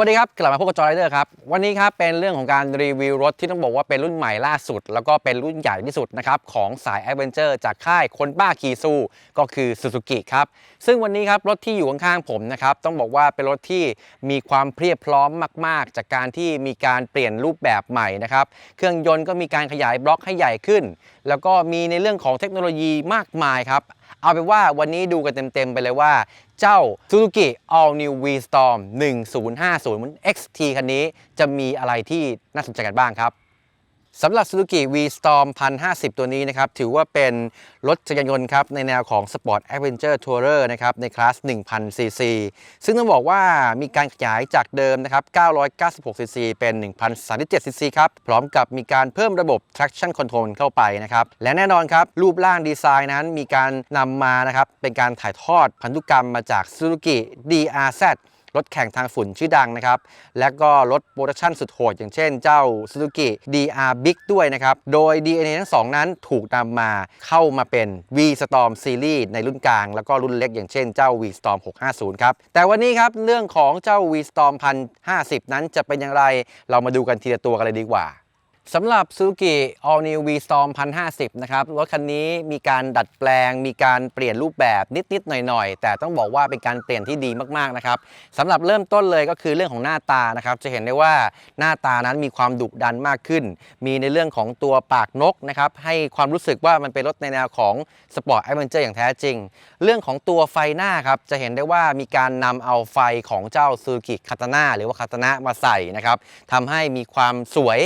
สวัสดีครับ กลับมาพบกับจอร์ไรเดอร์ครับ วันนี้ครับเป็นเรื่องของการรีวิวรถที่ต้องบอกว่าเป็นรุ่นใหม่ล่าสุด แล้วก็เป็นรุ่นใหญ่ที่สุดนะครับของสายแอดเวนเจอร์จากค่ายคนบ้าคีซูก็คือซูซูกิครับ ซึ่งวันนี้ครับรถที่อยู่ข้างๆผมนะครับต้องบอกว่าเป็นรถที่มีความเพรียบพร้อมมาก ๆ จากการที่มีการเปลี่ยนรูปแบบใหม่นะครับเครื่องยนต์ก็มีการขยายบล็อกให้ใหญ่ขึ้น แล้วก็มีในเรื่องของเทคโนโลยีมากมายครับ เอาเป็นว่าวันนี้ดูกันเต็ม ๆ ไปเลยว่า เจ้า Suzuki All New V Storm 1050 XT คันนี้จะมีอะไรที่น่าสนใจกันบ้างครับ สำหรับ Suzuki V Storm 1050 ตัวนี้นะครับถือว่าเป็นรถจักรยานยนต์ครับในแนวของ Sport Adventure Tourer นะครับในคลาส 1000 cc ซึ่งต้องบอกว่ามีการขยายจากเดิมนะครับ 996 cc เป็น 1037 cc ครับพร้อมกับมีการเพิ่มระบบ traction control เข้าไปนะครับและแน่นอนครับ รูปร่างดีไซน์นั้นมีการนำมานะครับเป็นการถ่ายทอดพันธุกรรมมาจาก Suzuki DRZ รถแข่งทางฝุ่นชื่อดังนะครับ และก็รถโปรดักชันสุดโหด อย่างเช่นเจ้า Suzuki DR Big ด้วยนะครับ โดย DNA ทั้งสองนั้นถูกนำมาเข้ามาเป็น V Storm Series ในรุ่นกลาง แล้วก็รุ่นเล็กอย่างเช่นเจ้า V Storm 650 ครับ แต่วันนี้ครับ เรื่องของเจ้า V Storm 1050 นั้นจะเป็นอย่างไร เรามาดูกันทีละตัวกันเลยดีกว่า สำหรับ Suzuki All New V Storm 1050 นะครับ รถคันนี้มีการดัดแปลง มีการเปลี่ยนรูปแบบนิด ๆ หน่อย ๆ แต่ต้องบอกว่าเป็นการเปลี่ยนที่ดีมาก ๆ นะครับสำหรับเริ่มต้นเลยก็คือเรื่องของหน้าตานะครับ จะเห็นได้ว่าหน้าตานั้นมีความดุดันมากขึ้น มีในเรื่องของตัวปากนกนะครับ ให้ความรู้สึกว่ามันเป็นรถในแนวของ Sport Adventure อย่างแท้จริง เรื่องของตัวไฟหน้าครับ จะเห็นได้ว่ามีการนำเอาไฟของเจ้า Suzuki Katana หรือว่า Katana มาใส่นะครับทำให้มีความสวย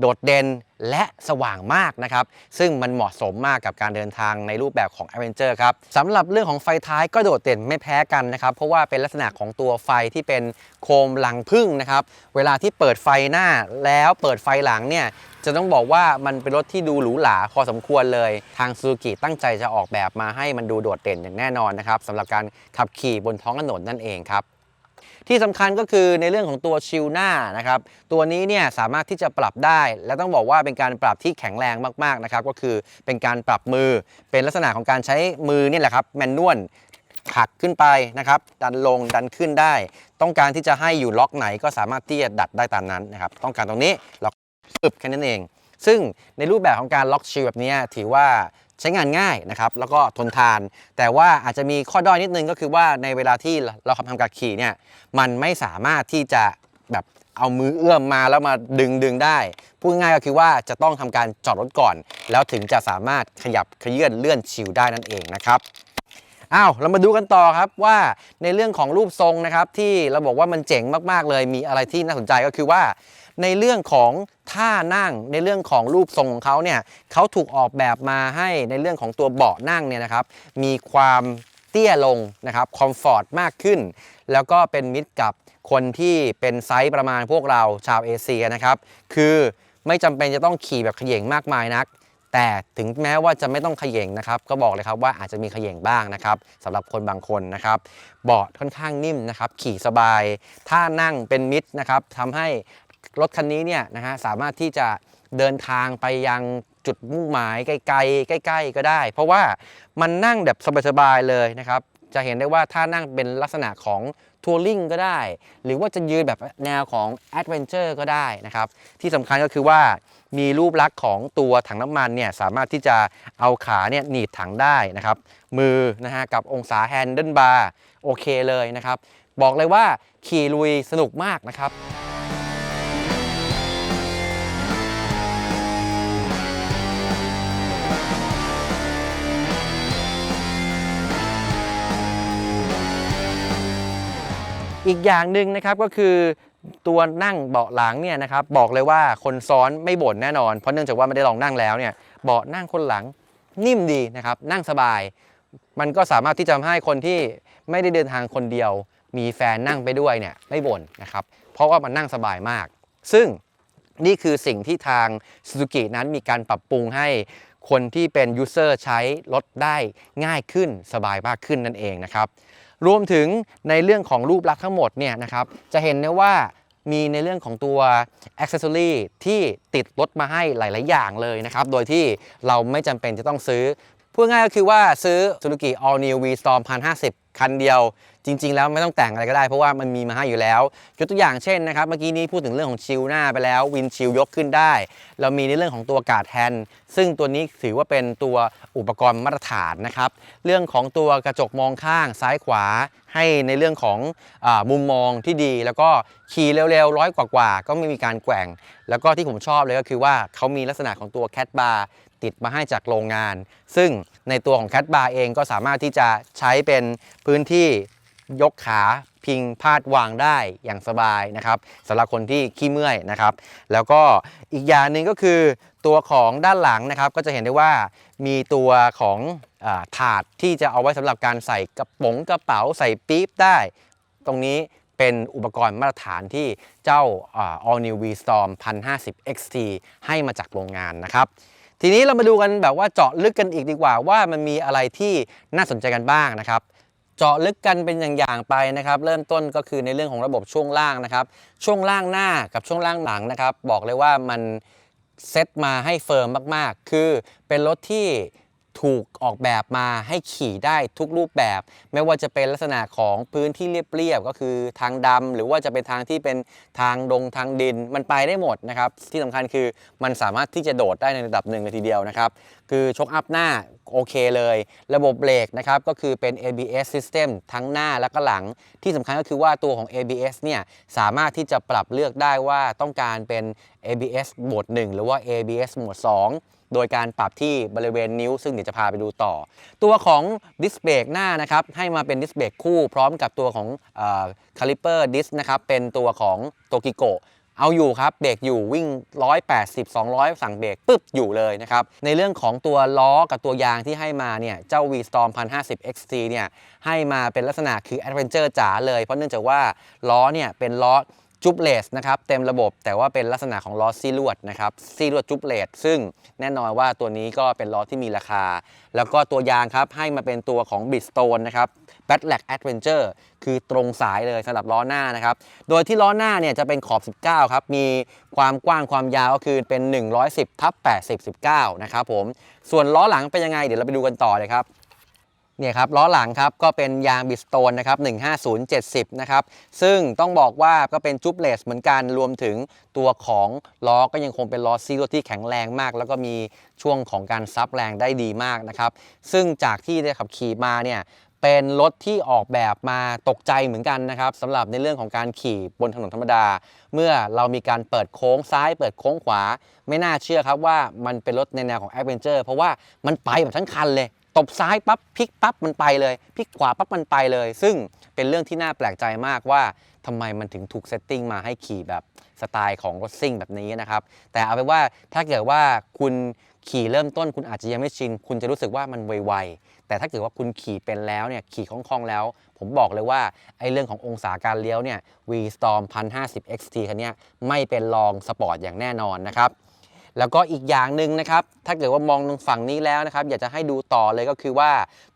โดดเด่นและสว่างมากนะครับ ซึ่งมันเหมาะสมมากกับการเดินทางในรูปแบบของ a d v e n t u r e ครับสำหรับเรื่องของไฟท้ายก็โดดเด่นไม่แพ้กันนะครับ เพราะว่าเป็นลักษณะของตัวไฟที่เป็นโคมหลังพึ่งนะครับ เวลาที่เปิดไฟหน้าแล้วเปิดไฟหลังเนี่ยจะต้องบอกว่ามันเป็นรถที่ดูหรูหราพอสมควรเลย ทางซูซูกิตั้งใจจะออกแบบมาให้มันดูโดดเด่นอย่างแน่นอนนะครับสำหรับการขับขี่บนท้องถนนนั่นเองครับ ที่สำคัญก็คือในเรื่องของตัวชิลหน้านะครับตัวนี้เนี่ยสามารถที่จะปรับได้ และต้องบอกว่าเป็นการปรับที่แข็งแรงมากๆนะครับก็คือเป็นการปรับมือเป็นลักษณะของการใช้มือนี่แหละครับแมนนวลผลักขึ้นไปนะครับดันลงดันขึ้นได้ ต้องการที่จะให้อยู่ล็อกไหนก็สามารถที่จะดัดได้ตามนั้นนะครับต้องการตรงนี้ล็อกปึบแค่นั้นเอง ซึ่งในรูปแบบของการล็อกชิลแบบนี้ถือว่า ใช้งานง่ายนะครับแล้วก็ทนทาน แต่ว่าอาจจะมีข้อด้อยนิดนึงก็คือว่าในเวลาที่เราทำการขี่เนี่ยมันไม่สามารถที่จะแบบเอามือเอื้อมมาแล้วมาดึงดึงได้ พูดง่ายก็คือว่าจะต้องทำการจอดรถก่อน แล้วถึงจะสามารถขยับขยื่นเลื่อนชิวได้นั่นเองนะครับอ้าวเรามาดูกันต่อครับว่าในเรื่องของรูปทรงนะครับที่เราบอกว่ามันเจ๋งมากๆเลย มีอะไรที่น่าสนใจก็คือว่า ในเรื่องของท่านั่งในเรื่องของรูปทรงของเขาเนี่ยเขาถูกออกแบบมาให้ในเรื่องของตัวเบาะนั่งเนี่ยนะครับ มีความเตี้ยลงนะครับคอมฟอร์ตมากขึ้น แล้วก็เป็นมิตรกับคนที่เป็นไซส์ประมาณพวกเราชาวเอเชียนะครับ คือไม่จำเป็นจะต้องขี่แบบเขย่งมากมายนัก แต่ถึงแม้ว่าจะไม่ต้องเขย่งนะครับ ก็บอกเลยครับว่าอาจจะมีเขย่งบ้างนะครับสำหรับคนบางคนนะครับเบาะค่อนข้างนิ่มนะครับ ขี่สบายท่านั่งเป็นมิตรนะครับทำให้ รถคันนี้เนี่ยนะฮะสามารถที่จะเดินทางไปยังจุดมุ่งหมายไกลๆใกล้ๆก็ได้ เพราะว่ามันนั่งแบบสบายๆเลยนะครับ จะเห็นได้ว่าท่านั่งเป็นลักษณะของทัวริงก็ได้ หรือว่าจะยืนแบบแนวของแอดเวนเจอร์ก็ได้นะครับ ที่สำคัญก็คือว่ามีรูปลักษณ์ของตัวถังน้ำมันเนี่ยสามารถที่จะเอาขาเนี่ยหนีบถังได้นะครับ มือนะฮะกับองศาแฮนเดิลบาร์โอเคเลยนะครับ บอกเลยว่าขี่ลุยสนุกมากนะครับ อีกอย่างหนึ่งนะครับก็คือตัวนั่งเบาะหลังเนี่ยนะครับบอกเลยว่าคนซ้อนไม่บ่นแน่นอนเพราะเนื่องจากว่าไม่ได้ลองนั่งแล้วเนี่ยเบาะนั่งคนหลังนิ่มดีนะครับนั่งสบาย มันก็สามารถที่จะทำให้คนที่ไม่ได้เดินทางคนเดียว มีแฟนนั่งไปด้วยเนี่ยไม่บ่นนะครับเพราะว่ามันนั่งสบายมาก ซึ่งนี่คือสิ่งที่ทาง Suzuki นั้นมีการปรับปรุงให้คนที่เป็นยูเซอร์ใช้รถได้ง่ายขึ้นสบายมากขึ้นนั่นเองนะครับ รวมถึงในเรื่องของรูปลักษณ์ทั้งหมดเนี่ยนะครับจะเห็นได้ว่ามีในเรื่องของตัวอ c เซ s ซอรีที่ติดรถมาให้หลาย ๆ อย่างเลยนะครับ โดยที่เราไม่จำเป็นจะต้องซื้อ พูดง่ายก็คือว่าซื้อ Suzuki All New V Storm 1050 คันเดียว จริง ๆ แล้วไม่ต้องแต่งอะไรก็ได้เพราะว่ามันมีมาให้อยู่แล้วยกตัวอย่างเช่นนะครับเมื่อกี้นี้พูดถึงเรื่องของชิลหน้าไปแล้ววินชิลยกขึ้นได้ เรามีในเรื่องของตัวกาดแฮนด์ซึ่งตัวนี้ถือว่าเป็นตัวอุปกรณ์มาตรฐานนะครับเรื่องของตัวกระจกมองข้างซ้ายขวาให้ในเรื่องของอมุมมองที่ดี แล้วก็ขี่เร็วๆร้อยกว่าๆก็ไม่มีการแกว่ง แล้วก็ที่ผมชอบเลยก็คือว่าเขามีลักษณะของตัวแคทบาร์ติดมาให้จากโรงงาน ซึ่งในตัวของแคทบาร์เองก็สามารถที่จะใช้เป็นพื้นที่ ยกขาพิงพาดวางได้อย่างสบายนะครับสำหรับคนที่ขี้เมื่อยนะครับ แล้วก็อีกอย่างหนึ่งก็คือตัวของด้านหลังนะครับ ก็จะเห็นได้ว่ามีตัวของอถาดที่จะเอาไว้สำหรับการใส่กระป๋องกระเป๋าใส่ปี๊บได้ ตรงนี้เป็นอุปกรณ์มาตรฐานที่เจ้าอ่า All New V Storm 1050 XT ให้มาจากโรงงานนะครับทีนี้เรามาดูกันแบบว่าเจาะลึกกันอีกดีกว่าว่ามันมีอะไรที่น่าสนใจกันบ้างนะครับ เจาะลึกกันเป็นอย่างๆไปนะครับเริ่มต้นก็คือในเรื่องของระบบช่วงล่างนะครับช่วงล่างหน้ากับช่วงล่างหลังนะครับบอกเลยว่ามันเซตมาให้เฟิร์มมากๆ คือเป็นรถที่ ถูกออกแบบมาให้ขี่ได้ทุกรูปแบบ ไม่ว่าจะเป็นลักษณะของพื้นที่เรียบๆก็คือทางดำหรือว่าจะเป็นทางที่เป็นทางดงทางดินมันไปได้หมดนะครับที่สำคัญคือมันสามารถที่จะโดดได้ในระดับหนึ่งเลยทีเดียวนะครับคือชกอัพหน้าโอเคเลย ระบบเบรกนะครับก็คือเป็น ABS system ทั้งหน้าและก็หลัง ที่สำคัญก็คือว่าตัวของ ABS เนี่ยสามารถที่จะปรับเลือกได้ว่าต้องการเป็น ABS โหมด1หรือว่า ABS โหมด2 โดยการปรับที่บริเวณนิ้ว ซึ่งเดี๋ยวจะพาไปดูต่อ ตัวของดิสเบรกหน้านะครับให้มาเป็นดิสเบรกคู่พร้อมกับตัวของคาลิเปอร์ดิสนะครับเป็นตัวของโตกิโกเอาอยู่ครับเบรกอยู่วิ่ง 180 200 สั่งเบรกปึ๊บอยู่เลยนะครับ ในเรื่องของตัวล้อกับตัวยางที่ให้มาเนี่ย เจ้า V Storm 1050 XT เนี่ย ให้มาเป็นลักษณะคือ Adventure จ๋าเลย เพราะเนื่องจากว่าล้อเนี่ย เป็นล้อ จุบเลสนะครับเต็มระบบแต่ว่าเป็นลักษณะของล้อซีลวดนะครับซีลวดจุบเลสซึ่งแน่นอนว่าตัวนี้ก็เป็นล้อที่มีราคา แล้วก็ตัวยางครับให้มาเป็นตัวของ Bridgestone นะครับ b a t l a c Adventure คือตรงสายเลยสำหรับล้อหน้านะครับโดยที่ล้อหน้าเนี่ยจะเป็นขอบ 19 ครับ มีความกว้างความยาวก็คือเป็น 110ทับ80 19 นะครับผมส่วนล้อหลังเป็นยังไงเดี๋ยวเราไปดูกันต่อเลยครับ เนี่ยครับล้อหลังครับก็เป็นยางบิสโตนนะครับ15070 นะครับ ซึ่งต้องบอกว่าก็เป็นจุบเลสเหมือนกันรวมถึงตัวของล้อก็ยังคงเป็นล้อซีโร่ที่แข็งแรงมาก แล้วก็มีช่วงของการซับแรงได้ดีมากนะครับ ซึ่งจากที่ได้ขับขี่มาเนี่ยเป็นรถที่ออกแบบมาตกใจเหมือนกันนะครับสำหรับในเรื่องของการขี่บนถนนธรรมดา เมื่อเรามีการเปิดโค้งซ้ายเปิดโค้งขวา ไม่น่าเชื่อครับว่ามันเป็นรถในแนวของแอดเวนเจอร์เพราะว่ามันไปแบบทั้งคันเลย ตบซ้ายปั๊บพลิกปั๊บมันไปเลยพลิกขวาปั๊บมันไปเลย ซึ่งเป็นเรื่องที่น่าแปลกใจมากว่าทำไมมันถึงถูกเซตติ้งมาให้ขี่แบบสไตล์ของรถซิ่งแบบนี้นะครับ แต่เอาไปว่าถ้าเกิดว่าคุณขี่เริ่มต้นคุณอาจจะยังไม่ชิน คุณจะรู้สึกว่ามันไวๆ แต่ถ้าเกิดว่าคุณขี่เป็นแล้วเนี่ยขี่คล่องๆแล้ว ผมบอกเลยว่าไอ้เรื่องขององศาการเลี้ยวเนี่ย V Storm 1050 XT คันนี้ไม่เป็นรองสปอร์ตอย่างแน่นอนนะครับ แล้วก็อีกอย่างหนึ่งนะครับ ถ้าเกิดว่ามองตรงฝั่งนี้แล้วนะครับ อยากจะให้ดูต่อเลยก็คือว่า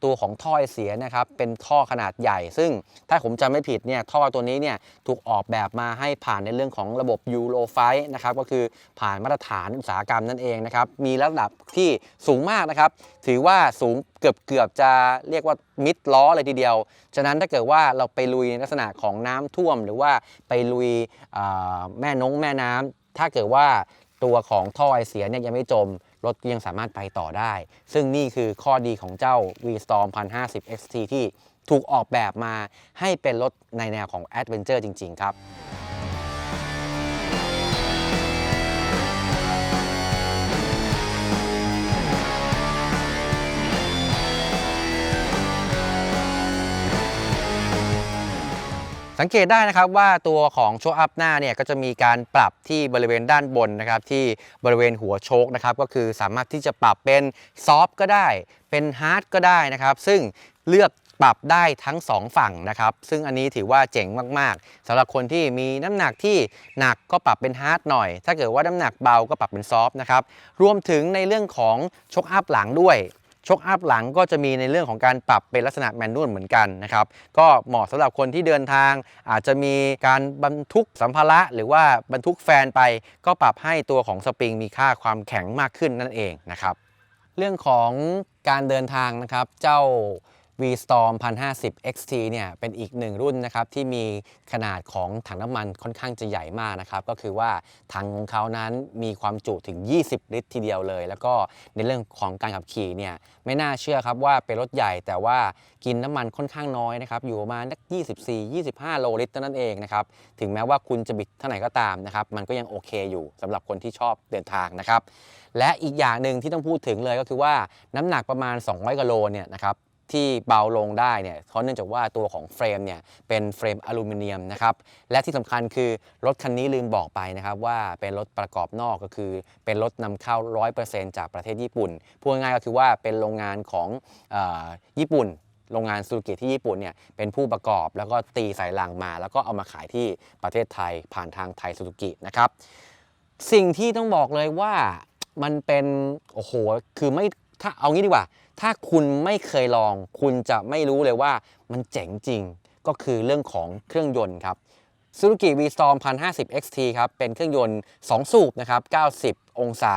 ตัวของท่อไอเสียนะครับ เป็นท่อขนาดใหญ่ ซึ่งถ้าผมจำไม่ผิดเนี่ยท่อตัวนี้เนี่ยถูกออกแบบมาให้ผ่านในเรื่องของระบบยูโรไฟนะครับ ก็คือผ่านมาตรฐานอุตสาหกรรมนั่นเองนะครับ มีระดับที่สูงมากนะครับ ถือว่าสูงเกือบเกือบจะเรียกว่ามิดล้อเลยทีเดียว ฉะนั้นถ้าเกิดว่าเราไปลุยในลักษณะของน้ำท่วม หรือว่าไปลุยแม่นงแม่น้ำถ้าเกิดว่า ตัวของท่อไอเสียเนี่ยยังไม่จม รถยังสามารถไปต่อได้ ซึ่งนี่คือข้อดีของเจ้า V Storm 1050 XT ที่ถูกออกแบบมาให้เป็นรถในแนวของแอดเวนเจอร์จริง ๆ ครับ สังเกตได้นะครับว่าตัวของโชคอัพหน้าเนี่ยก็จะมีการปรับที่บริเวณด้านบนนะครับที่บริเวณหัวโชคนะครับก็คือสามารถที่จะปรับเป็นซอฟก็ได้ เป็นฮาร์ดก็ได้นะครับ ซึ่งเลือกปรับได้ทั้ง 2 ฝั่งนะครับ ซึ่งอันนี้ถือว่าเจ๋งมากๆสำหรับคนที่มีน้ำหนักที่หนักก็ปรับเป็นฮาร์ดหน่อย ถ้าเกิดว่าน้ำหนักเบาก็ปรับเป็นซอฟนะครับรวมถึงในเรื่องของโชคอัพหลังด้วย ชกอัพหลังก็จะมีในเรื่องของการปรับเป็นลักษณะแมนนวลเหมือนกันนะครับ ก็เหมาะสำหรับคนที่เดินทาง อาจจะมีการบรรทุกสัมภาระ หรือว่าบรรทุกแฟนไป ก็ปรับให้ตัวของสปริงมีค่าความแข็งมากขึ้นนั่นเองนะครับ เรื่องของการเดินทางนะครับเจ้า V-Storm 1050 XT เนี่ยเป็นอีกหนึ่งรุ่นนะครับที่มีขนาดของถังน้ำมันค่อนข้างจะใหญ่มากนะครับก็คือว่าถังของเขานั้นมีความจุถึง 20 ลิตรทีเดียวเลย แล้วก็ในเรื่องของการขับขี่เนี่ยไม่น่าเชื่อครับว่าเป็นรถใหญ่แต่ว่ากินน้ำมันค่อนข้างน้อยนะครับอยู่ประมาณนัก 24-25 โลลิตรเท่านั้นเองนะครับถึงแม้ว่าคุณจะบิดเท่าไหร่ก็ตามนะครับมันก็ยังโอเคอยู่สำหรับคนที่ชอบเดินทางนะครับและอีกอย่างหนึ่งที่ต้องพูดถึงเลยก็คือว่าน้ำหนักประมาณ 200กิโลเนี่ยนะครับ ที่เบาลงได้เนี่ยเพราะเนื่องจากว่าตัวของเฟรมเนี่ยเป็นเฟรมอลูมิเนียมนะครับและที่สำคัญคือรถคันนี้ลืมบอกไปนะครับว่าเป็นรถประกอบนอกก็คือ เป็นรถนำเข้า 100%จากประเทศญี่ปุ่นพูดง่ายก็คือว่าเป็นโรงงานของออญี่ปุ่นโรงงานซูซูกิที่ญี่ปุ่นเนี่ยเป็นผู้ประกอบแล้วก็ตีใส่ลังมา แล้วก็เอามาขายที่ประเทศไทยผ่านทางไทยซูซูกินะครับสิ่งที่ต้องบอกเลยว่ามันเป็นโอ้โหคือไม่ถ้าเอางี้ดีกว่า ถ้าคุณไม่เคยลอง คุณจะไม่รู้เลยว่ามันเจ๋งจริง ก็คือเรื่องของเครื่องยนต์ครับ Suzuki V-Storm 1050 XT ครับ เป็นเครื่องยนต์ 2 สูบนะครับ 90 องศา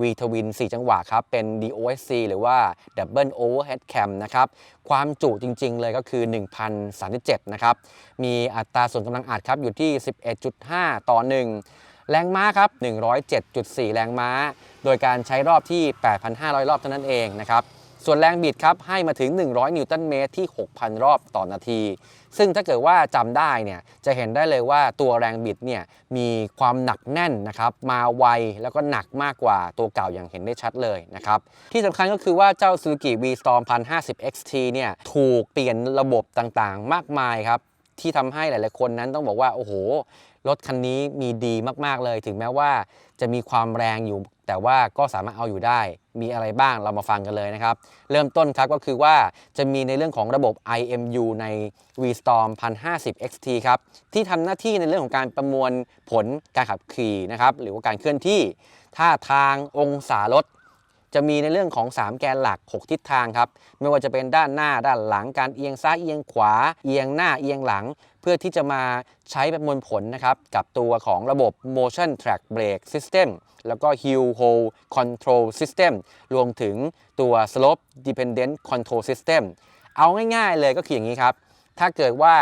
V Twin 4 จังหวะครับ เป็น DOSC หรือว่า Double Overhead Cam นะครับ ความจุจริง ๆ เลยก็คือ 1,037 นะครับ มีอัตราส่วนกำลังอัดครับ อยู่ที่ 11.5 ต่อ 1 แรงม้าครับ 107.4 แรงม้า โดยการใช้รอบที่ 8,500 รอบเท่านั้นเองนะครับ ส่วนแรงบิดครับให้มาถึง 100 นิวตันเมตรที่ 6,000 รอบต่อนาที ซึ่งถ้าเกิดว่าจำได้เนี่ยจะเห็นได้เลยว่าตัวแรงบิดเนี่ยมีความหนักแน่นนะครับมาไวแล้วก็หนักมากกว่าตัวเก่าอย่างเห็นได้ชัดเลยนะครับที่สำคัญก็คือว่าเจ้า Suzuki V-Storm 1050 XT เนี่ยถูกเปลี่ยนระบบต่างๆ มากมายครับที่ทำให้หลาย ๆ คนนั้นต้องบอกว่า โอ้โห รถคันนี้มีดีมาก ๆ เลย ถึงแม้ว่าจะมีความแรงอยู่ แต่ว่าก็สามารถเอาอยู่ได้ มีอะไรบ้างเรามาฟังกันเลยนะครับ เริ่มต้นครับก็คือว่าจะมีในเรื่องของระบบ IMU ใน V-Storm 1050 XT ครับที่ทำหน้าที่ในเรื่องของการประมวลผลการขับขี่นะครับหรือว่าการเคลื่อนที่ท่าทางองศารถจะมีในเรื่องของ 3 แกนหลัก 6 ทิศทางครับ ไม่ว่าจะเป็นด้านหน้าด้านหลังการเอียงซ้ายเอียงขวา เอียงหน้าเอียงหลัง พื่อที่จะมาใช้ประมวลผลนะครับกับตัวของระบบ motion track brake system แล้วก็ hill hold control system รวมถึงตัว slope dependent control system เอาง่ายๆเลยก็คืออย่างนี้ครับ ถ้าเกิดว่า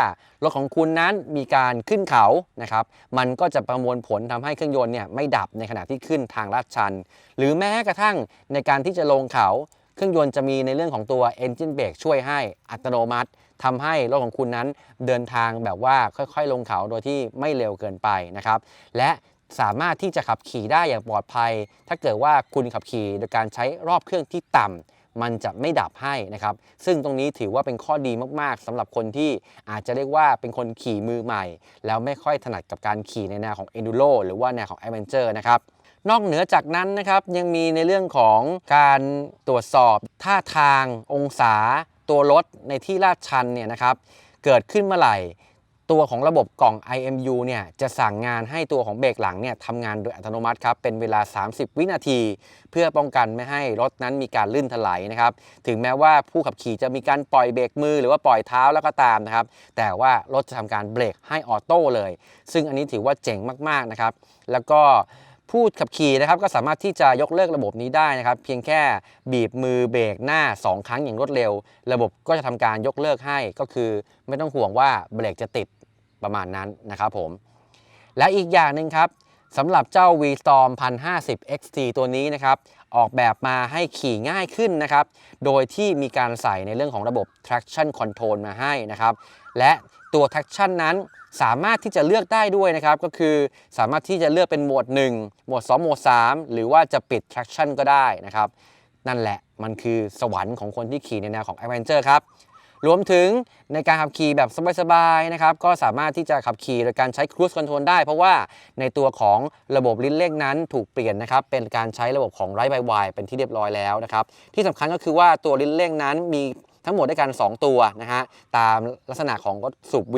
รถของคุณนั้นมีการขึ้นเขานะครับ มันก็จะประมวลผลทำให้เครื่องยนต์เนี่ยไม่ดับในขณะที่ขึ้นทางลาดชัน หรือแม้กระทั่งในการที่จะลงเขา เครื่องยนต์จะมีในเรื่องของตัว Engine Brake ช่วยให้อัตโนมัติ ทำให้รถของคุณนั้นเดินทางแบบว่าค่อยๆ ลงเขาโดยที่ไม่เร็วเกินไปนะครับ และสามารถที่จะขับขี่ได้อย่างปลอดภัย ถ้าเกิดว่าคุณขับขี่โดยการใช้รอบเครื่องที่ต่ำมันจะไม่ดับให้นะครับ ซึ่งตรงนี้ถือว่าเป็นข้อดีมากๆสำหรับคนที่อาจจะเรียกว่าเป็นคนขี่มือใหม่ แล้วไม่ค่อยถนัดกับการขี่ในแนวของ Enduro หรือว่าแนวของ Adventure นะครับนอกเหนือจากนั้นนะครับยังมีในเรื่องของการตรวจสอบท่าทางองศา ตัวรถในที่ลาดชันเนี่ยนะครับเกิดขึ้นเมื่อไหร่ ตัวของระบบกล่อง IMU เนี่ยจะสั่งงานให้ตัวของเบรกหลังเนี่ยทำงานโดยอัตโนมัติครับเป็นเวลา 30 วินาที เพื่อป้องกันไม่ให้รถนั้นมีการลื่นถลายนะครับถึงแม้ว่าผู้ขับขี่จะมีการปล่อยเบรกมือหรือว่าปล่อยเท้าแล้วก็ตามนะครับแต่ว่ารถจะทำการเบรกให้ออโต้เลย ซึ่งอันนี้ถือว่าเจ๋งมากๆนะครับแล้วก็ ผู้ขับขี่นะครับก็สามารถที่จะยกเลิกระบบนี้ได้นะครับ เพียงแค่บีบมือเบรกหน้า 2 ครั้งอย่างรวดเร็ว ระบบก็จะทำการยกเลิกให้ก็คือไม่ต้องห่วงว่าเบรกจะติดประมาณนั้นนะครับผม และอีกอย่างหนึ่งครับสำหรับเจ้า V-Storm 1050 XT ตัวนี้นะครับออกแบบมาให้ขี่ง่ายขึ้นนะครับ โดยที่มีการใส่ในเรื่องของระบบ traction control มาให้นะครับ และ ตัว traction นั้นสามารถที่จะเลือกได้ด้วยนะครับ ก็คือสามารถที่จะเลือกเป็นโหมด 1 โหมด 2 โหมด 3 หรือว่าจะปิด traction ก็ได้นะครับ นั่นแหละมันคือสวรรค์ของคนที่ขี่ในแนวของ Adventure ครับ รวมถึงในการขับขี่แบบสบายๆนะครับ ก็สามารถที่จะขับขี่โดยการใช้ Cruise Control ได้ เพราะว่าในตัวของระบบลิ้นเร่งนั้นถูกเปลี่ยนนะครับ เป็นการใช้ระบบของ Ride by Wire เป็นที่เรียบร้อยแล้วนะครับ ที่สำคัญก็คือว่าตัวลิ้นเร่งนั้นมี ทั้งหมดด้วยกัน 2 ตัวนะฮะตามลักษณะของรถสูบ V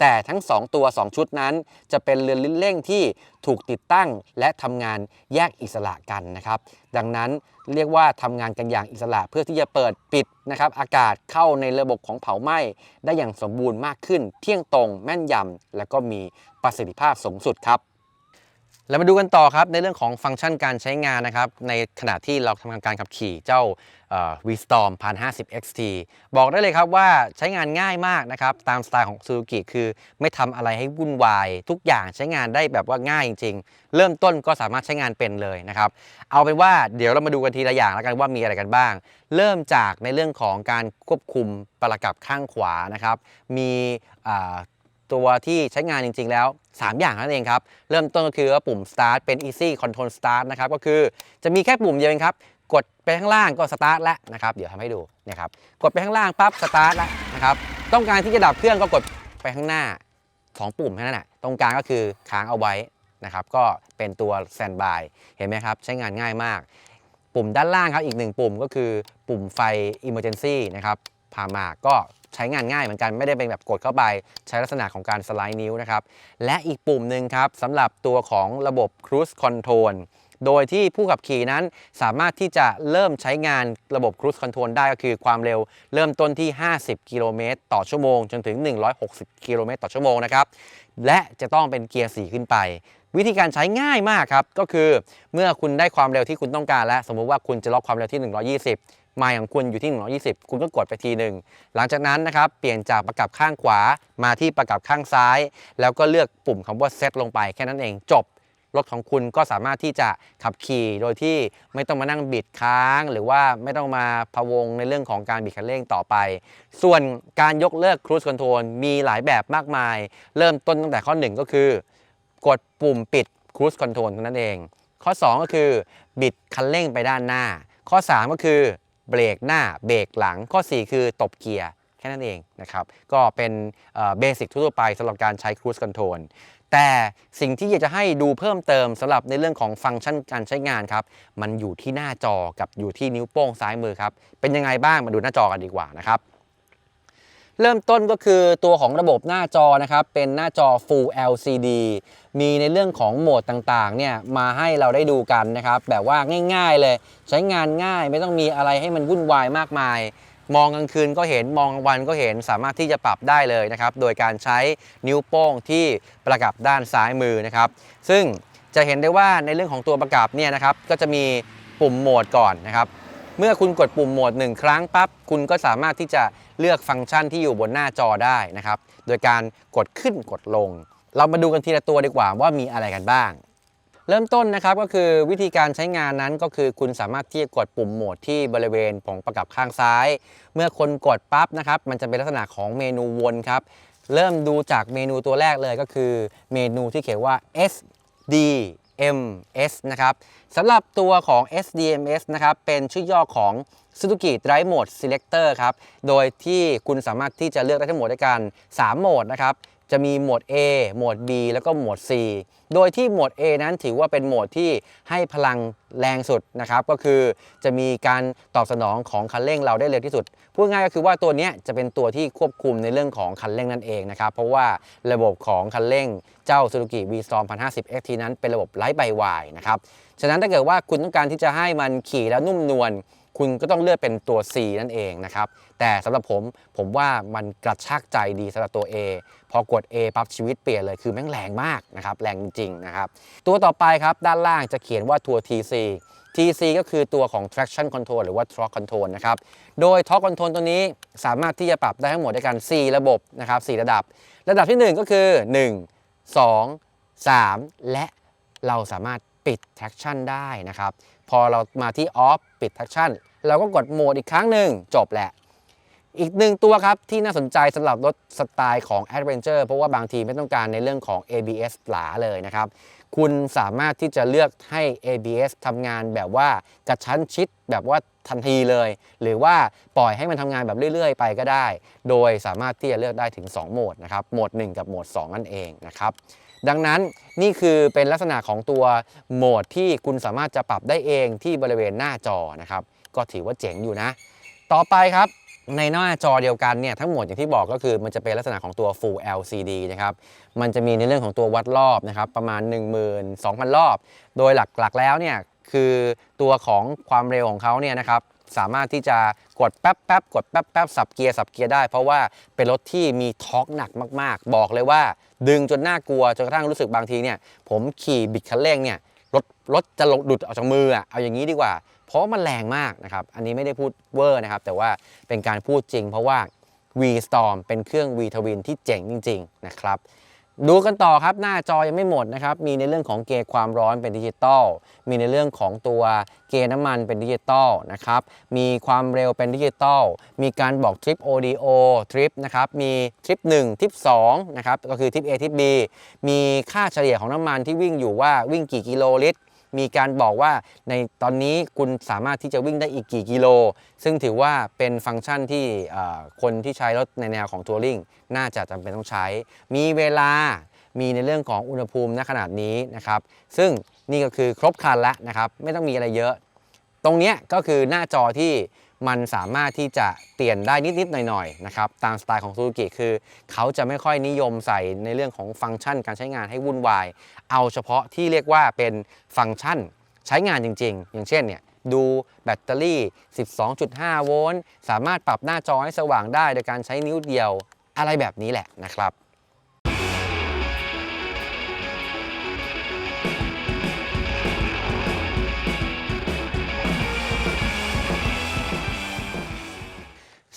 แต่ทั้ง 2 ตัว 2 ชุดนั้น จะเป็นเรือนลิ้นเร่งที่ถูกติดตั้งและทำงานแยกอิสระกันนะครับ ดังนั้นเรียกว่าทำงานกันอย่างอิสระเพื่อที่จะเปิดปิดนะครับอากาศเข้าในระบบของเผาไหม้ได้อย่างสมบูรณ์มากขึ้น เที่ยงตรงแม่นยำและก็มีประสิทธิภาพสูงสุดครับ แล้วมาดูกันต่อครับในเรื่องของฟังก์ชันการใช้งานนะครับในขณะที่เราทำการขับขี่เจ้าเอ่อ V-Storm 1050 XT บอกได้เลยครับว่าใช้งานง่ายมากนะครับตามสไตล์ของ Suzuki คือไม่ทำอะไรให้วุ่นวาย ทุกอย่างใช้งานได้แบบว่าง่ายจริง ๆ เริ่มต้นก็สามารถใช้งานเป็นเลยนะครับ เอาเป็นว่าเดี๋ยวเรามาดูกันทีละอย่างแล้วกันว่ามีอะไรกันบ้าง เริ่มจากในเรื่องของการควบคุมประกับข้างขวานะครับมี ตัวที่ใช้งานจริง ๆ แล้ว 3 อย่างนั่นเองครับ เริ่มต้นก็คือปุ่ม start เป็น easy control start นะครับ ก็คือจะมีแค่ปุ่มเดียวเองครับ กดไปข้างล่างก็ start แล้วนะครับ เดี๋ยวทำให้ดูนะครับ กดไปข้างล่างปั๊บ start แล้วนะครับ ต้องการที่จะดับเครื่องก็กดไปข้างหน้า 2 ปุ่มแค่นั้นแหละตรงกลางก็คือค้างเอาไว้นะครับ ก็เป็นตัว standby เห็นไหมครับ ใช้งานง่ายมาก ปุ่มด้านล่างครับ อีกหนึ่งปุ่มก็คือปุ่มไฟ emergency นะครับ พามาก็ใช้งานง่ายเหมือนกันไม่ได้เป็นแบบกดเข้าไป ใช้ลักษณะของการสไลด์นิ้วนะครับ และอีกปุ่มหนึ่งครับสำหรับตัวของระบบ cruise control โดยที่ผู้ขับขี่นั้นสามารถที่จะเริ่มใช้งานระบบ cruise control ได้ก็คือความเร็วเริ่มต้นที่ 50 กิโลเมตรต่อชั่วโมง จนถึง 160 กิโลเมตรต่อชั่วโมงนะครับ และจะต้องเป็นเกียร์ 4 ขึ้นไป วิธีการใช้ง่ายมากครับ ก็คือเมื่อคุณได้ความเร็วที่คุณต้องการแล้ว สมมุติว่าคุณจะล็อกความเร็วที่ 120 ไมล์ของคุณอยู่ที่ 120 คุณก็กดไปทีหนึ่ง หลังจากนั้นนะครับเปลี่ยนจากประกับข้างขวามาที่ประกับข้างซ้าย แล้วก็เลือกปุ่มคำว่าเซตลงไปแค่นั้นเองจบรถของคุณก็สามารถที่จะขับขี่โดยที่ไม่ต้องมานั่งบิดค้าง หรือว่าไม่ต้องมาพะวงในเรื่องของการบิดคันเร่งต่อไป ส่วนการยกเลิก Cruise Control มีหลายแบบมากมาย เริ่มต้นตั้งแต่ข้อ 1 ก็คือ กดปุ่มปิด Cruise Control เท่านั้นเอง ข้อ 2 ก็คือ บิดคันเร่งไปด้านหน้า ข้อ 3 ก็คือ เบรกหน้าเบรกหลัง ข้อ 4 คือตบเกียร์แค่นั้นเองนะครับ ก็เป็นเบสิกทั่วไปสำหรับการใช้ Cruise Control แต่สิ่งที่อยากจะให้ดูเพิ่มเติมสำหรับในเรื่องของฟังก์ชันการใช้งานครับ มันอยู่ที่หน้าจอกับอยู่ที่นิ้วโป้งซ้ายมือครับ เป็นยังไงบ้างมาดูหน้าจอกันดีกว่านะครับ เริ่มต้นก็คือตัวของระบบหน้าจอนะครับ เป็นหน้าจอ Full LCD มีในเรื่องของโหมดต่างๆเนี่ยมาให้เราได้ดูกันนะครับ แบบว่าง่าย ๆ เลย ใช้งานง่ายไม่ต้องมีอะไรให้มันวุ่นวายมากมาย มองกลางคืนก็เห็นมองกลางวันก็เห็นสามารถที่จะปรับได้เลยนะครับ โดยการใช้นิ้วโป้งที่ประกับด้านซ้ายมือนะครับ ซึ่งจะเห็นได้ว่าในเรื่องของตัวประกับเนี่ยนะครับก็จะมีปุ่มโหมดก่อนนะครับเมื่อคุณกดปุ่มโหมด 1 ครั้งปั๊บคุณก็สามารถที่จะเลือกฟังก์ชันที่อยู่บนหน้าจอได้นะครับ โดยการกดขึ้นกดลง เรามาดูกันทีละตัวดีกว่าว่ามีอะไรกันบ้าง เริ่มต้นนะครับก็คือวิธีการใช้งานนั้นก็คือคุณสามารถที่จะกดปุ่มโหมดที่บริเวณของประกับข้างซ้าย เมื่อคนกดปั๊บนะครับ มันจะเป็นลักษณะของเมนูวนครับ เริ่มดูจากเมนูตัวแรกเลยก็คือเมนูที่เขียนว่า SDMS นะครับสำหรับตัวของ SDMS นะครับเป็นชื่อย่อของ Suzuki Drive Mode Selector ครับ โดยที่คุณสามารถที่จะเลือกได้ทั้งหมดด้วยกัน 3 โหมดนะครับ จะมีโหมด A โหมด B แล้วก็โหมด C โดยที่โหมด A นั้นถือว่าเป็นโหมดที่ให้พลังแรงสุดนะครับ ก็คือจะมีการตอบสนองของคันเร่งเราได้เร็วที่สุด พูดง่ายก็คือว่าตัวนี้จะเป็นตัวที่ควบคุมในเรื่องของคันเร่งนั่นเองนะครับ เพราะว่าระบบของคันเร่งเจ้า Suzuki V-Storm 1050 XT นั้นเป็นระบบไร้ใบวายนะครับ ฉะนั้นถ้าเกิดว่าคุณต้องการที่จะให้มันขี่แล้วนุ่มนวล คุณก็ต้องเลือกเป็นตัว C นั่นเองนะครับ แต่สำหรับผมผมว่ามันกระชากใจดีสำหรับตัว A พอกด A ปั๊บชีวิตเปลี่ยนเลยคือแม่งแรงมากนะครับแรงจริงๆนะครับ ตัวต่อไปครับด้านล่างจะเขียนว่าตัว TC TC ก็คือตัวของ traction control หรือว่า torque control นะครับ โดย torque control ตัวนี้สามารถที่จะปรับได้ทั้งหมดด้วยกัน 4 ระบบนะครับ 4 ระดับ ระดับทีหนึ่1 ก็คือ 1 2 3 และเราสามารถปิด traction ได้นะครับ พอเรามาที่ off ปิด traction เราก็กดโหมดอีกครั้งหนึ่งจบแหละ อีกหนึ่งตัวครับที่น่าสนใจสำหรับรถสไตล์ของ Adventure เพราะว่าบางทีไม่ต้องการในเรื่องของ ABS หลาเลยนะครับ คุณสามารถที่จะเลือกให้ ABS ทำงานแบบว่ากระชั้นชิดแบบว่าทันทีเลย หรือว่าปล่อยให้มันทำงานแบบเรื่อย ๆ ไปก็ได้ โดยสามารถที่จะเลือกได้ถึง 2 โหมดนะครับ โหมด 1 กับโหมด 2 นั่นเองนะครับดังนั้นนี่คือเป็นลักษณะของตัวโหมดที่คุณสามารถจะปรับได้เองที่บริเวณหน้าจอนะครับ ก็ถือว่าเจ๋งอยู่นะ ต่อไปครับในหน้าจอเดียวกันเนี่ยทั้งหมดอย่างที่บอกก็คือมันจะเป็นลักษณะของตัว Full LCD นะครับ มันจะมีในเรื่องของตัววัดรอบนะครับประมาณ 12,000 รอบ โดยหลักๆแล้วเนี่ยคือตัวของความเร็วของเขาเนี่ยนะครับสามารถที่จะกดแป๊บแป๊บกดแป๊บแป๊บสับเกียร์สับเกียร์ได้ เพราะว่าเป็นรถที่มีทอร์กหนักมาก ๆ บอกเลยว่า ดึงจนน่ากลัวจนกระทั่งรู้สึกบางทีเนี่ยผมขี่บิดคันเร่งเนี่ยรถรถจะหลุดออกจากมืออะเอาอย่างนี้ดีกว่า เพราะมันแรงมากนะครับ อันนี้ไม่ได้พูดเวอร์นะครับ แต่ว่าเป็นการพูดจริง เพราะว่า V Storm เป็นเครื่อง V Twin ที่เจ๋งจริง ๆ นะครับ ดูกันต่อครับหน้าจอยังไม่หมดนะครับ มีในเรื่องของเกจความร้อนเป็นดิจิตอล มีในเรื่องของตัวเกจน้ำมันเป็นดิจิตอลนะครับ มีความเร็วเป็นดิจิตอล มีการบอกทริป ODO ทริปนะครับ มีทริป1ทริป2นะครับ ก็คือทริป A ทริป B มีค่าเฉลี่ยของน้ำมันที่วิ่งอยู่ว่าวิ่งกี่กิโลลิตร มีการบอกว่าในตอนนี้คุณสามารถที่จะวิ่งได้อีกกี่กิโล ซึ่งถือว่าเป็นฟังก์ชันที่คนที่ใช้รถในแนวของทัวริงน่าจะจำเป็นต้องใช้ มีเวลามีในเรื่องของอุณหภูมิณขนาดนี้นะครับ ซึ่งนี่ก็คือครบครันแล้วนะครับ ไม่ต้องมีอะไรเยอะ ตรงนี้ก็คือหน้าจอที่ มันสามารถที่จะเปลี่ยนได้นิด ๆ หน่อย ๆ นะครับ ตามสไตล์ของซูซูกิคือ เขาจะไม่ค่อยนิยมใส่ในเรื่องของฟังก์ชันการใช้งานให้วุ่นวาย เอาเฉพาะที่เรียกว่าเป็นฟังก์ชันใช้งานจริง ๆ อย่างเช่นเนี่ยดูแบตเตอรี่ 12.5 โวลต์ สามารถปรับหน้าจอให้สว่างได้โดยการใช้นิ้วเดียวอะไรแบบนี้แหละนะครับ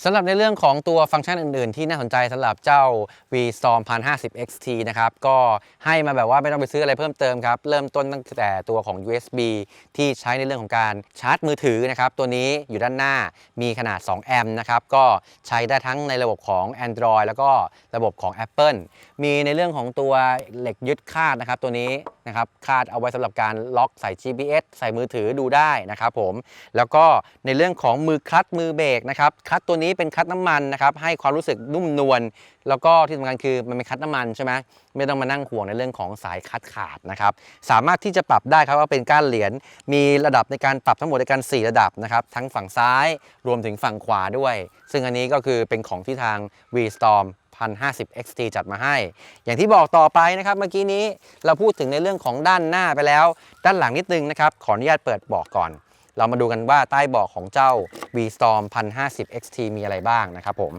สำหรับในเรื่องของตัวฟังก์ชันอื่น ๆ ที่น่าสนใจสำหรับเจ้า V Storm 1050 XT นะครับ ก็ให้มาแบบว่าไม่ต้องไปซื้ออะไรเพิ่มเติมครับ เริ่มต้นตั้งแต่ตัวของ USB ที่ใช้ในเรื่องของการชาร์จมือถือนะครับ ตัวนี้อยู่ด้านหน้ามีขนาด 2 แอมป์นะครับ ก็ใช้ได้ทั้งในระบบของ Android แล้วก็ระบบของ Apple มีในเรื่องของตัวเหล็กยึดคาดนะครับ ตัวนี้นะครับคาดเอาไว้สำหรับการล็อกใส่ GPS ใส่มือถือดูได้นะครับผมแล้วก็ในเรื่องของมือคลัตช์มือเบรกนะครับคลัตช์ตัวนี้เป็นคัตน้ำมันนะครับให้ความรู้สึกนุ่มนวลแล้วก็ที่สำคัญคือมันเป็นคัตน้ำมันใช่ไหมไม่ต้องมานั่งห่วงในเรื่องของสายคลัตช์ขาดนะครับสามารถที่จะปรับได้ครับว่าเป็นก้านเหรียญมีระดับในการปรับทั้งหมดในการ 4 ระดับนะครับทั้งฝั่งซ้ายรวมถึงฝั่งขวาด้วย ซึ่งอันนี้ก็คือเป็นของที่ทาง V Storm 1050 XT จัดมาให้ อย่างที่บอกต่อไปนะครับ เมื่อกี้นี้เราพูดถึงในเรื่องของด้านหน้าไปแล้ว ด้านหลังนิดนึงนะครับ ขออนุญาตเปิดบอกก่อน เรามาดูกันว่าใต้เบอกของเจ้า V Storm 1050 XT มีอะไรบ้างนะครับผม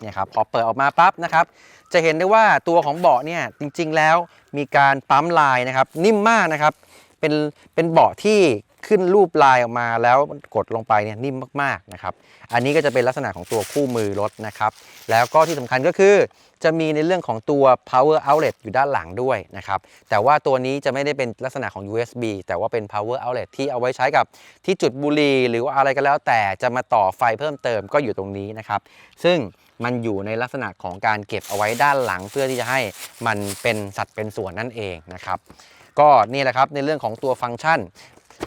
เนี่ยครับพอเปิดออกมาปั๊บนะครับ จะเห็นได้ว่าตัวของเบาะเนี่ยจริง ๆ แล้วมีการปั๊มลายนะครับ นิ่มมากนะครับ เป็นเป็นเบาะที่ ขึ้นรูปลายออกมาแล้วกดลงไปเนี่ยนิ่มมากๆนะครับ อันนี้ก็จะเป็นลักษณะของตัวคู่มือรถนะครับ แล้วก็ที่สำคัญก็คือ จะมีในเรื่องของตัว power outlet อยู่ด้านหลังด้วยนะครับ แต่ว่าตัวนี้จะไม่ได้เป็นลักษณะของ USB แต่ว่าเป็น power outlet ที่เอาไว้ใช้กับที่จุดบุหรี่หรือว่าอะไรก็แล้ว แต่จะมาต่อไฟเพิ่มเติมก็อยู่ตรงนี้นะครับ ซึ่งมันอยู่ในลักษณะของการเก็บเอาไว้ด้านหลังเพื่อที่จะให้มันเป็นสัดเป็นส่วนนั่นเองนะครับก็นี่แหละครับในเรื่องของตัวฟังก์ชัน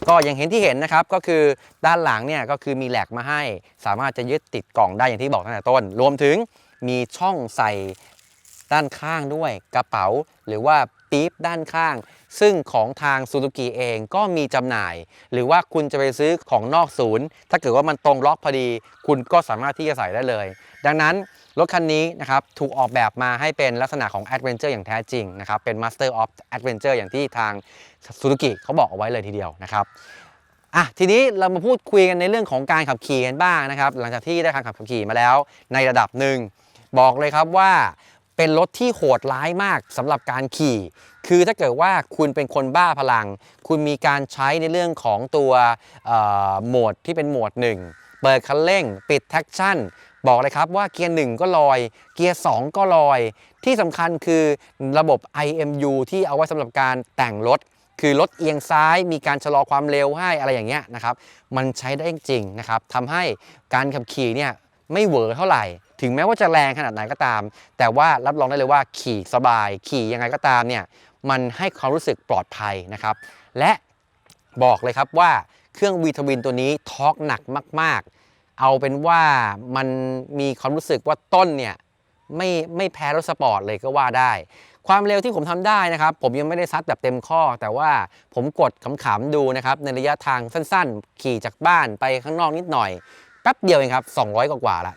ก็อย่างเห็นที่เห็นนะครับก็คือด้านหลังเนี่ยก็คือมีแหลกมาให้ สามารถจะยึดติดกล่องได้อย่างที่บอกตั้งแต่ต้น รวมถึงมีช่องใส่ด้านข้างด้วยกระเป๋า หรือว่าปี๊บด้านข้าง ซึ่งของทางซูซูกิเองก็มีจำหน่าย หรือว่าคุณจะไปซื้อของนอกศูนย์ ถ้าเกิดว่ามันตรงล็อกพอดี คุณก็สามารถที่จะใส่ได้เลย ดังนั้น รถคันนี้นะครับถูกออกแบบมาให้เป็นลักษณะของ Adventure อย่างแท้จริงนะครับเป็น Master of Adventure อย่างที่ทางซูซูกิเขาบอกเอาไว้เลยทีเดียวนะครับอะทีนี้เรามาพูดคุยกันในเรื่องของการขับขี่กันบ้างนะครับหลังจากที่ได้การขับขี่มาแล้ว ในระดับหนึ่งบอกเลยครับว่าเป็นรถที่โหดร้ายมากสำหรับการขี่ คือถ้าเกิดว่าคุณเป็นคนบ้าพลัง คุณมีการใช้ในเรื่องของตัวโหมดที่เป็นโหมดหนึ่งเปิดคันเร่ง ปิดแท็กชั่น บอกเลยครับว่าเกียร์ 1 ก็ลอย เกียร์ 2 ก็ลอย ที่สำคัญคือระบบ IMU ที่เอาไว้สำหรับการแต่งรถ คือรถเอียงซ้ายมีการชะลอความเร็วให้อะไรอย่างเงี้ยนะครับ มันใช้ได้จริงนะครับทำให้การขับขี่เนี่ยไม่เหวอเท่าไหร่ ถึงแม้ว่าจะแรงขนาดไหนก็ตาม แต่ว่ารับรองได้เลยว่าขี่สบาย ขี่ยังไงก็ตามเนี่ย มันให้ความรู้สึกปลอดภัยนะครับ และบอกเลยครับว่าเครื่องวีทวินตัวนี้ทอร์กหนักมาก ๆ เอาเป็นว่ามันมีความรู้สึกว่าต้นเนี่ยไม่ไม่แพ้รถสปอร์ตเลยก็ว่าได้ ความเร็วที่ผมทำได้นะครับ ผมยังไม่ได้ซัดแบบเต็มข้อ แต่ว่าผมกดขำๆดูนะครับ ในระยะทางสั้นๆ ขี่จากบ้านไปข้างนอกนิดหน่อยแป๊บเดียวเองครับ 200 กว่าๆละ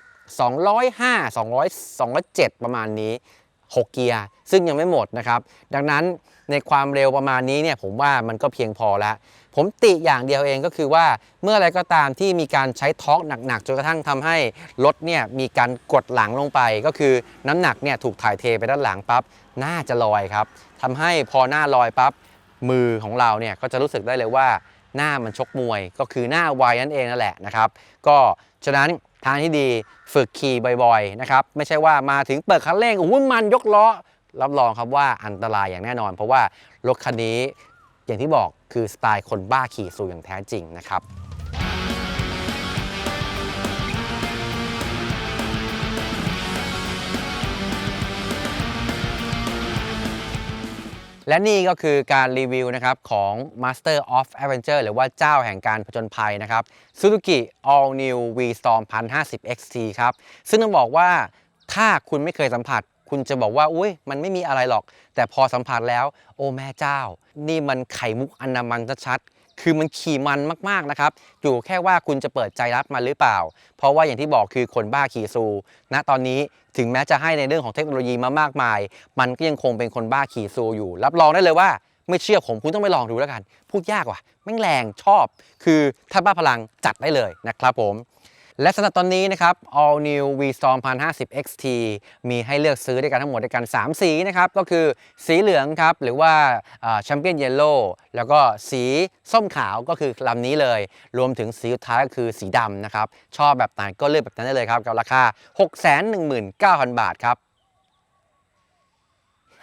205 200 207 ประมาณนี้ 6 เกียร์ ซึ่งยังไม่หมดนะครับ ดังนั้นในความเร็วประมาณนี้เนี่ยผมว่ามันก็เพียงพอแล้ว ผมติอย่างเดียวเองก็คือว่าเมื่อไรก็ตามที่มีการใช้ทอกหนักๆจนกระทั่งทำให้รถเนี่ยมีการกดหลังลงไป ก็คือน้ำหนักเนี่ยถูกถ่ายเทไปด้านหลังปั๊บหน้าจะลอยครับทำให้พอหน้าลอยปั๊บมือของเราเนี่ยก็จะรู้สึกได้เลยว่าหน้ามันชกมวยก็คือหน้าไวนั่นเองนั่นแหละนะครับ ก็ฉะนั้นทางที่ดีฝึกขี่บ่อยๆนะครับไม่ใช่ว่ามาถึงเปิดคันเร่งอุ้ยมันยกล้อรับรองครับว่าอันตรายอย่างแน่นอน เพราะว่ารถคันนี้อย่างที่บอก คือสไตล์คนบ้าขี่สูอย่างแท้จริงนะครับและนี่ก็คือการรีวิวนะครับของ Master of Adventure หรือว่าเจ้าแห่งการผจญภัยนะครับ Suzuki All New V-Storm 1050 XT ครับ ซึ่งต้องบอกว่าถ้าคุณไม่เคยสัมผัส คุณจะบอกว่าอุ้ยมันไม่มีอะไรหรอก แต่พอสัมผัสแล้ว โอ้แม่เจ้า นี่มันไข่มุกอนามันชัดๆคือมันขี่มันมากๆนะครับ อยู่แค่ว่าคุณจะเปิดใจรับมันหรือเปล่า เพราะว่าอย่างที่บอกคือคนบ้าขี่ซูณตอนนี้ถึงแม้จะให้ในเรื่องของเทคโนโลยีมามากมาย มันก็ยังคงเป็นคนบ้าขี่ซูอยู่ รับรองได้เลยว่าไม่เชื่อผมคุณต้องไปลองดูแล้วกัน พูดยากว่ะแม่งแรงชอบ คือถ้าบ้าพลังจัดได้เลยนะครับผม และสำหรับตอนนี้นะครับ All New V Storm 1050 XT มีให้เลือกซื้อด้วยกันทั้งหมดด้วยกัน 3 สีนะครับ ก็คือสีเหลืองครับ หรือว่า Champion Yellow แล้วก็สีส้มขาวก็คือลำนี้เลย รวมถึงสีสุดท้ายก็คือสีดำนะครับ ชอบแบบไหนก็เลือกแบบนั้นได้เลยครับ กับราคา 619,000 บาทครับ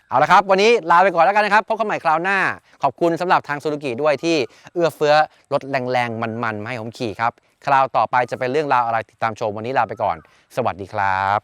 เอาละครับ วันนี้ลาไปก่อนแล้วกันนะครับ พบกันใหม่คราวหน้า ขอบคุณสำหรับทางซูซูกิด้วยที่เอื้อเฟื้อรถแรงๆ มันๆมาให้ผมขี่ครับ คราวต่อไปจะเป็นเรื่องราวอะไรติดตามชมวันนี้ลาไปก่อน สวัสดีครับ